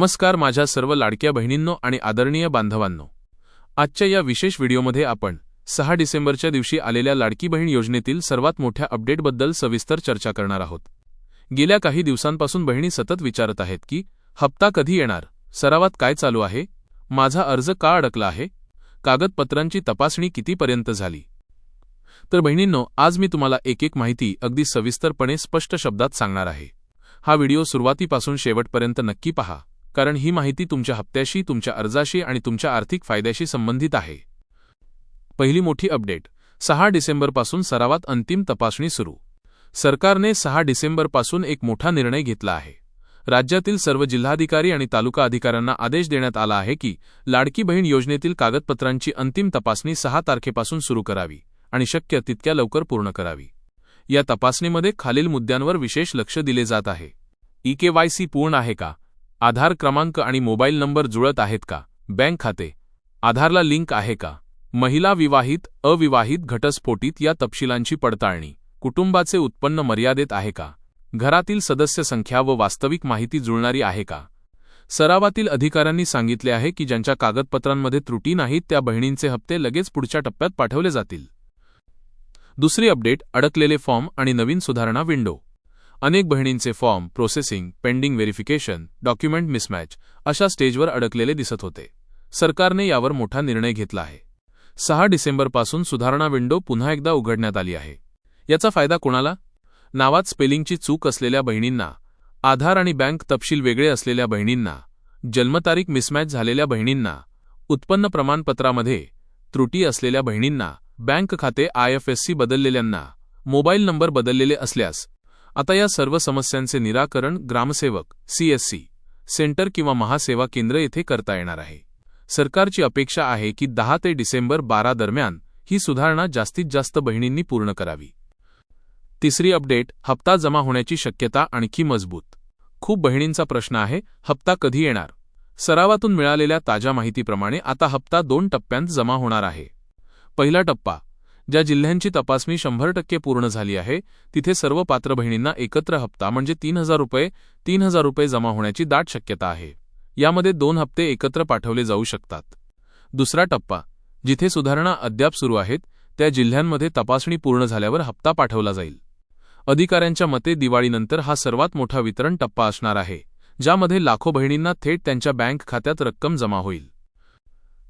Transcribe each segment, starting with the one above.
नमस्कार माझ्या सर्व लाडक्या बहिणींनो आणि आदरणीय बांधवांनो. आजच्या या विशेष व्हिडिओमध्ये आपण सहा डिसेंबरच्या दिवशी आलेल्या लाडकी बहीण योजनेतील सर्वात मोठ्या अपडेटबद्दल सविस्तर चर्चा करणार आहोत. गेल्या काही दिवसांपासून बहिणी सतत विचारत आहेत की हप्ता कधी येणार? सरावात काय चालू आहे? माझा अर्ज का अडकला आहे? कागदपत्रांची तपासणी कितीपर्यंत झाली? तर बहिणींनो आज मी तुम्हाला एक एक माहिती अगदी सविस्तरपणे स्पष्ट शब्दात सांगणार आहे. हा व्हिडिओ सुरुवातीपासून शेवटपर्यंत नक्की पहा. कारण ही माहिती तुमच्या हप्त्याशी तुमच्या अर्जाशी आणि तुमच्या आर्थिक फायद्याशी संबंधित आहे. पहिली मोठी अपडेट. सहा डिसेंबरपासून सरावात अंतिम तपासणी सुरू. सरकारने सहा डिसेंबरपासून एक मोठा निर्णय घेतला आहे. राज्यातील सर्व जिल्हाधिकारी आणि तालुका अधिकाऱ्यांना आदेश देण्यात आला आहे की लाडकी बहीण योजनेतील कागदपत्रांची अंतिम तपासणी सहा तारखेपासून सुरू करावी आणि शक्य तितक्या लवकर पूर्ण करावी. या तपासणीमध्ये खालील मुद्द्यांवर विशेष लक्ष दिले जात आहे. ई केवायसी पूर्ण आहे का? आधार क्रमांक आणि मोबाईल नंबर जुळत आहेत का? बँक खाते. आधारला लिंक आहे का? महिला विवाहित अविवाहित घटस्फोटित या तपशिलांची पडताळणी. कुटुंबाचे उत्पन्न मर्यादेत आहे का? घरातील सदस्य संख्या व वास्तविक माहिती जुळणारी आहे का? सरावातील अधिकाऱ्यांनी सांगितले आहे की ज्यांच्या कागदपत्रांमध्ये त्रुटी नाहीत त्या बहिणींचे हप्ते लगेच पुढच्या टप्प्यात पाठवले जातील. दुसरी अपडेट अडकलेले फॉर्म आणि नवीन सुधारणा विंडो. अनेक बहिणींचे form processing pending verification document mismatch अशा स्टेजवर अडकलेले दिसत होते. सरकारने यावर मोठा निर्णय घेतला आहे. सहा डिसेंबरपासून सुधारणा विंडो पुन्हा एकदा उघडण्यात आली आहे. याचा फायदा कोणाला? नावात स्पेलिंगची चूक असलेल्या बहिणींना आधार आणि बँक तपशील वेगळे असलेल्या बहिणींना जन्मतारीख मिसमॅच झालेल्या बहिणींना उत्पन्न प्रमाणपत्रामध्ये त्रुटी असलेल्या बहिणींना बँक खाते आयएफएससी बदललेल्यांना मोबाईल नंबर बदललेले असल्यास आता या सर्व समस्यांचे निराकरण ग्रामसेवक सीएससी सेंटर किंवा महासेवा केंद्र येथे करता येणार आहे. सरकारची अपेक्षा आहे की दहा ते डिसेंबर बारा दरम्यान ही सुधारणा जास्तीत जास्त बहिणींनी पूर्ण करावी. तिसरी अपडेट हप्ता जमा होण्याची शक्यता आणखी मजबूत. खूप बहिणींचा प्रश्न आहे हप्ता कधी येणार? सरावातून मिळालेल्या ताज्या माहितीप्रमाणे आता हप्ता दोन टप्प्यांत जमा होणार आहे. पहिला टप्पा ज्या जिल्ह्यांची तपासणी शंभर टक्के पूर्ण झाली आहे तिथे सर्व पात्र बहिणींना एकत्र हप्ता म्हणजे तीन हजार रुपये तीन हजार रुपये जमा होण्याची दाट शक्यता आहे. यामध्ये दोन हप्ते एकत्र पाठवले जाऊ शकतात. दुसरा टप्पा जिथे सुधारणा अद्याप सुरू आहेत त्या जिल्ह्यांमध्ये तपासणी पूर्ण झाल्यावर हप्ता पाठवला जाईल. अधिकाऱ्यांच्या मते दिवाळीनंतर हा सर्वात मोठा वितरण टप्पा असणार आहे ज्यामध्ये लाखो बहिणींना थेट त्यांच्या बँक खात्यात रक्कम जमा होईल.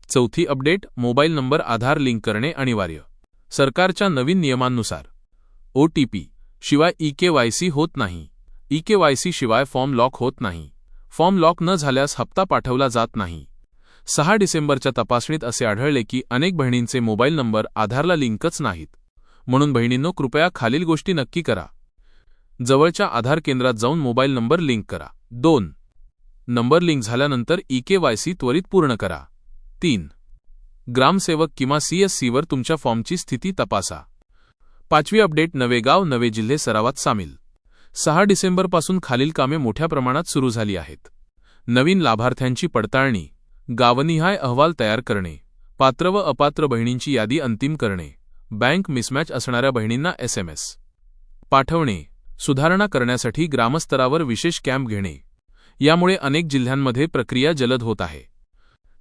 चौथी update mobile number Aadhaar link करणे अनिवार्य. सरकारच्या नवीन नियमांनुसार. ओटीपी शिवाय ई केवायसी होत नाही. ईकेवायसी शिवाय फॉर्म लॉक होत नाही. फॉर्म लॉक न झाल्यास हप्ता पाठवला जात नाही. सहा डिसेंबरच्या तपासणीत असे आढळले की अनेक बहिणींचे मोबाईल नंबर आधारला लिंकच नाहीत. म्हणून बहिणींनो कृपया खालील गोष्टी नक्की करा. जवळच्या आधार केंद्रात जाऊन मोबाईल नंबर लिंक करा. दोन. नंबर लिंक झाल्यानंतर ई केवायसी त्वरित पूर्ण करा. तीन. ग्रामसेवक किंवा सीएससीवर तुमच्या फॉर्मची स्थिती तपासा. पाचवी अपडेट नवे गाव नवे जिल्हे सरावात सामील. सहा डिसेंबरपासून खालील कामे मोठ्या प्रमाणात सुरू झाली आहेत. नवीन लाभार्थ्यांची पडताळणी गावनिहाय अहवाल तयार करणे पात्र व अपात्र बहिणींची यादी अंतिम करणे बँक मिसमॅच असणाऱ्या बहिणींना एसएमएस पाठवणे सुधारणा करण्यासाठी ग्रामस्तरावर विशेष कॅम्प घेणे. यामुळे अनेक जिल्ह्यांमध्ये प्रक्रिया जलद होत आहे.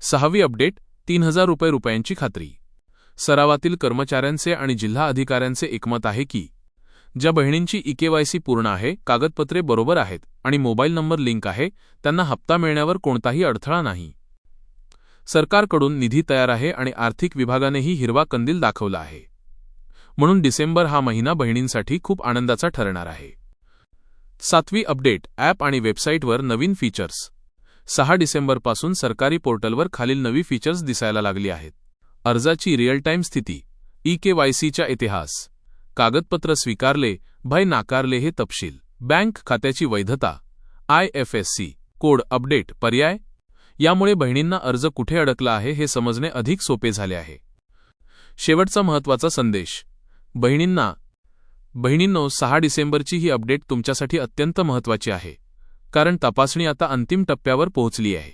सहावी अपडेट तीन हजार रुपये रुपयांची खात्री. सरावातील कर्मचाऱ्यांचे आणि जिल्हा अधिकाऱ्यांचे एकमत आहे की ज्या बहिणींची इकेवायसी पूर्ण आहे कागदपत्रे बरोबर आहेत आणि मोबाईल नंबर लिंक आहे त्यांना हप्ता मिळण्यावर कोणताही अडथळा नाही. सरकारकडून निधी तयार आहे आणि आर्थिक विभागानेही हिरवा कंदील दाखवला आहे. म्हणून डिसेंबर हा महिना बहिणींसाठी खूप आनंदाचा ठरणार आहे. सातवी अपडेट ॲप आणि वेबसाईटवर नवीन फीचर्स. सहा डिसेंबरपासून सरकारी पोर्टलवर खालील नवी फीचर्स दिसायला लागली आहेत. अर्जाची रिअल टाईम स्थिती ई केवायसीच्या इतिहास कागदपत्र स्वीकारले भय नाकारले हे तपशील बँक खात्याची वैधता I F S C code update पर्याय यामुळे बहिणींना अर्ज कुठे अडकला आहे हे समजणे अधिक सोपे झाले आहे. शेवटचा महत्त्वाचा संदेश बहिणींना बहिणींनो सहा डिसेंबरची ही अपडेट तुमच्यासाठी अत्यंत महत्त्वाची आहे. कारण तपासणी आता अंतिम टप्प्यावर पोहोचली आहे.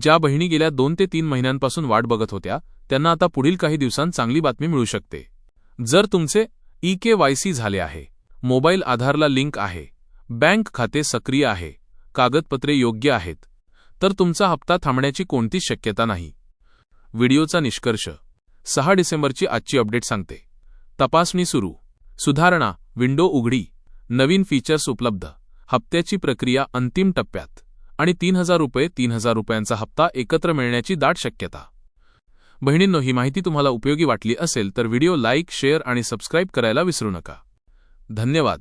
ज्या बहिणी गेल्या दोन ते तीन महिन्यांपासून वाट बघत होत्या त्यांना आता पुढील काही दिवसांत चांगली बातमी मिळू शकते. जर तुमचे ई के वाय सी झाले आहे मोबाईल आधारला लिंक आहे बँक खाते सक्रिय आहे कागदपत्रे योग्य आहेत तर तुमचा हप्ता थांबण्याची कोणतीच शक्यता नाही. व्हिडिओचा निष्कर्ष सहा डिसेंबरची आजची अपडेट सांगते. तपासणी सुरू. सुधारणा विंडो उघडी. नवीन फीचर्स उपलब्ध. हप्त्याची प्रक्रिया अंतिम टप्प्यात आणि तीन हजार रुपये तीन हजार रुपयांचा हप्ता एकत्र मिळण्याची दाट शक्यता. बहिणींनो ही माहिती तुम्हाला उपयोगी वाटली असेल तर व्हिडिओ लाईक शेअर आणि सबस्क्राईब करायला विसरू नका. धन्यवाद.